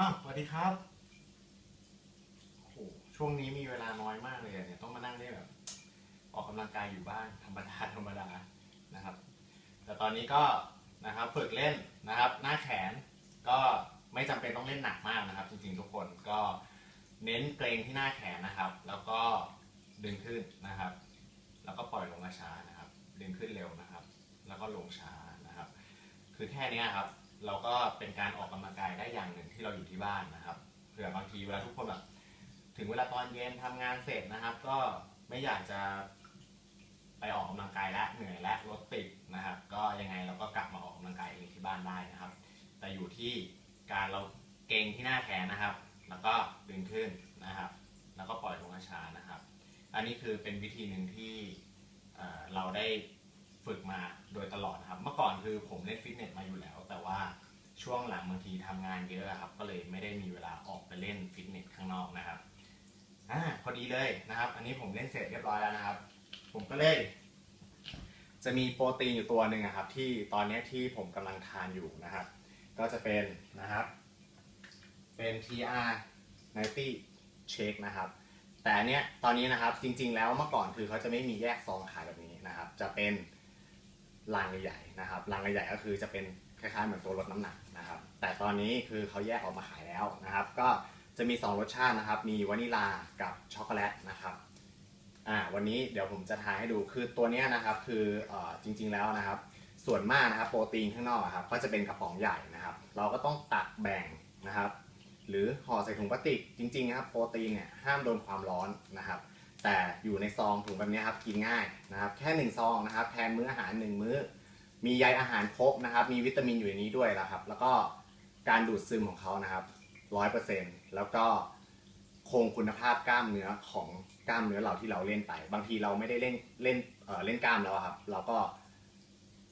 อ้าวสวัสดีครับโอ้โหช่วงนี้มีเวลาน้อยมากเลยอะเนี่ยต้องมานั่งได้แบบ ออกกำลังกายอยู่บ้านธรรมดาธรรมดานะครับ แต่ตอนนี้ก็นะครับฝึกเล่นนะครับ หน้าแขนก็ไม่จำเป็นต้องเล่นหนักมากนะครับ จริงๆทุกคนก็เน้นเกรงที่หน้าแขนนะครับ แล้วก็ดึงขึ้นนะครับ แล้วก็ปล่อยลงช้านะครับ ดึงขึ้นเร็วนะครับ แล้วก็ลงช้านะครับ คือแค่เนี้ยครับ เราก็เป็นการออกกำลังกายได้อย่างหนึ่งที่เราอยู่ที่บ้านนะครับเผื่อบางทีเวลาทุกคนแบบถึงเวลาตอนเย็นทำงานเสร็จนะครับ ก็ไม่อยากจะไปออกกำลังกายและเหนื่อยและรถติดนะครับ ก็ยังไงเราก็กลับมาออกกำลังกายเองที่บ้านได้นะครับ แต่อยู่ที่การเราเกรงที่หน้าแขนนะครับ แล้วก็ดึงขึ้นนะครับ แล้วก็ปล่อยลงช้านะครับ อันนี้คือเป็นวิธีหนึ่งที่เราได้ ฝึกมาโดยตลอดนะครับ เมื่อก่อนคือผมเล่นฟิตเนสมาอยู่แล้ว แต่ว่าช่วงหลังบางทีทำงานเยอะครับ ก็เลยไม่ได้มีเวลาออกไปเล่นฟิตเนสข้างนอกนะครับอ่าพอดีเลยนะครับ อันนี้ผมเล่นเสร็จเรียบร้อยแล้วนะครับ ผมก็เลยจะมีโปรตีนอยู่ตัวหนึ่งอะครับ ที่ตอนนี้ที่ผมกำลังทานอยู่นะครับ ก็จะเป็นนะครับ เป็น TR 90 Shake นะครับแต่อันเนี้ยตอนนี้นะครับจริงๆแล้วเมื่อก่อนคือเขาจะไม่มีแยกซองขายแบบนี้นะครับ จะเป็น ลังใหญ่ๆนะครับลังใหญ่ๆก็คือจะเป็นคล้ายๆเหมือนตัวลดน้ำหนักนะครับแต่ตอนนี้คือเขาแยกออกมาขายแล้วนะครับ ก็จะมี 2 รสชาตินะครับ มีวานิลากับช็อกโกแลตนะครับอ่าวันนี้เดี๋ยวผมจะทายให้ดูคือตัวนี้นะครับคือเอ่อจริงๆแล้วนะครับ ส่วนมากนะครับโปรตีนข้างนอกครับก็จะเป็นกระป๋องใหญ่นะครับ เราก็ต้องตักแบ่งนะครับ หรือห่อใส่ถุงพลาสติกจริงๆนะครับโปรตีนเนี่ยห้ามโดนความร้อนนะครับ แต่อยู่ในซองถุงแบบนี้ครับกินง่ายนะครับ แค่หนึ่งซองนะครับ แทนมื้ออาหารหนึ่งมื้อ มีใยอาหารครบนะครับ มีวิตามินอยู่ในนี้ด้วยแล้วครับ แล้วก็การดูดซึมของเขานะครับร้อยเปอร์เซ็นต์แล้วก็คงคุณภาพกล้ามเนื้อของกล้ามเนื้อเราที่เราเล่นไป บางทีเราไม่ได้เล่นเล่นเออเล่นกล้ามแล้วครับ เราก็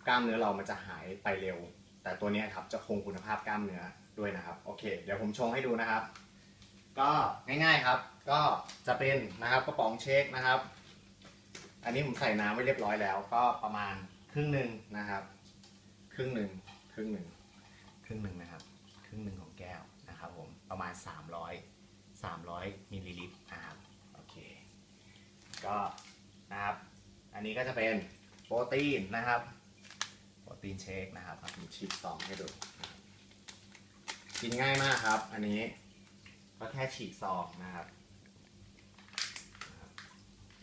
กล้ามเนื้อเรามันจะหายไปเร็ว แต่ตัวนี้ครับจะคงคุณภาพกล้ามเนื้อด้วยนะครับ โอเค เดี๋ยวผมชงให้ดูนะครับ ก็ง่ายๆครับ ก็จะเป็นนะครับกระป๋องเชคนะครับ อันนี้ผมใส่น้ำไว้เรียบร้อยแล้ว ก็ประมาณครึ่งหนึ่งนะครับ ครึ่งหนึ่งครึ่งหนึ่งครึ่งหนึ่งนะครับ ครึ่งหนึ่งของแก้วนะครับผมประมาณ 300 300มิลลิลิตรนะครับโอเคก็นะครับอันนี้ก็จะเป็นโปรตีนนะครับโปรตีนเชคนะครับผมฉีกซองให้ดูนะครับกินง่ายมากครับ อันนี้ ก็แค่ฉีกซองนะครับ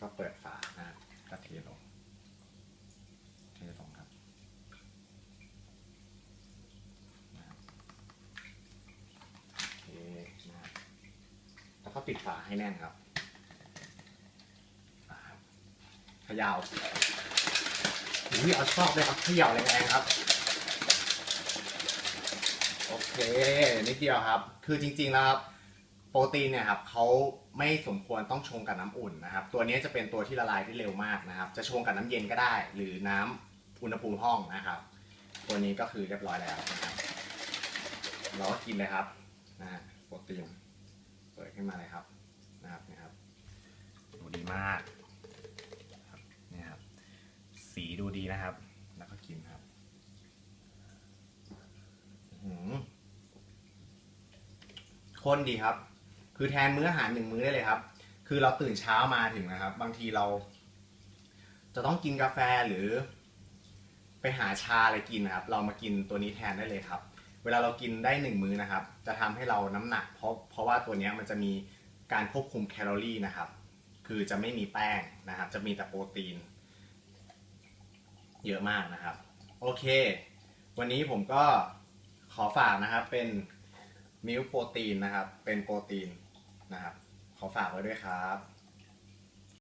ก็เปิดฝานะครับก็เทลงเทลงครับนะครับโอเคนะครับแล้วก็ปิดฝาให้แน่นครับนะครับเขยาวอุ้ยเอาชอบเลยครับเขย่าแรงๆครับ โอเคนิดเดียวครับ คือจริงๆแล้วครับ โปรตีนเนี่ยครับเขาไม่สมควรต้องชงกับน้ำอุ่นนะครับ ตัวนี้จะเป็นตัวที่ละลายได้เร็วมากนะครับ จะชงกับน้ำเย็นก็ได้ หรือน้ำอุณหภูมิห้องนะครับ ตัวนี้ก็คือเรียบร้อยแล้วนะครับเราก็กินเลยครับนะฮะโปรตีนเปิดขึ้นมาเลยครับนะครับเนี่ยครับดูดีมากครับเนี่ยครับสีดูดีนะครับ แล้วก็กินครับอื้อหือข้นดีครับ คือแทนมื้ออาหารหนึ่งมื้อได้เลยครับ คือเราตื่นเช้ามาถึงนะครับ บางทีเรา จะต้องกินกาแฟหรือ ไปหาชาอะไรกินนะครับ เรามากินตัวนี้แทนได้เลยครับ เวลาเรากินได้หนึ่งมื้อนะครับ จะทำให้เราน้ำหนัก เพราะเพราะว่าตัวนี้มันจะมีการควบคุมแคลอรี่นะครับ คือจะไม่มีแป้งนะครับ จะมีแต่โปรตีน เยอะมากนะครับ โอเค วันนี้ผมก็ขอฝากนะครับเป็นมิลค์โปรตีนนะครับ เป็นโปรตีน นะครับขอฝากไว้ด้วยครับ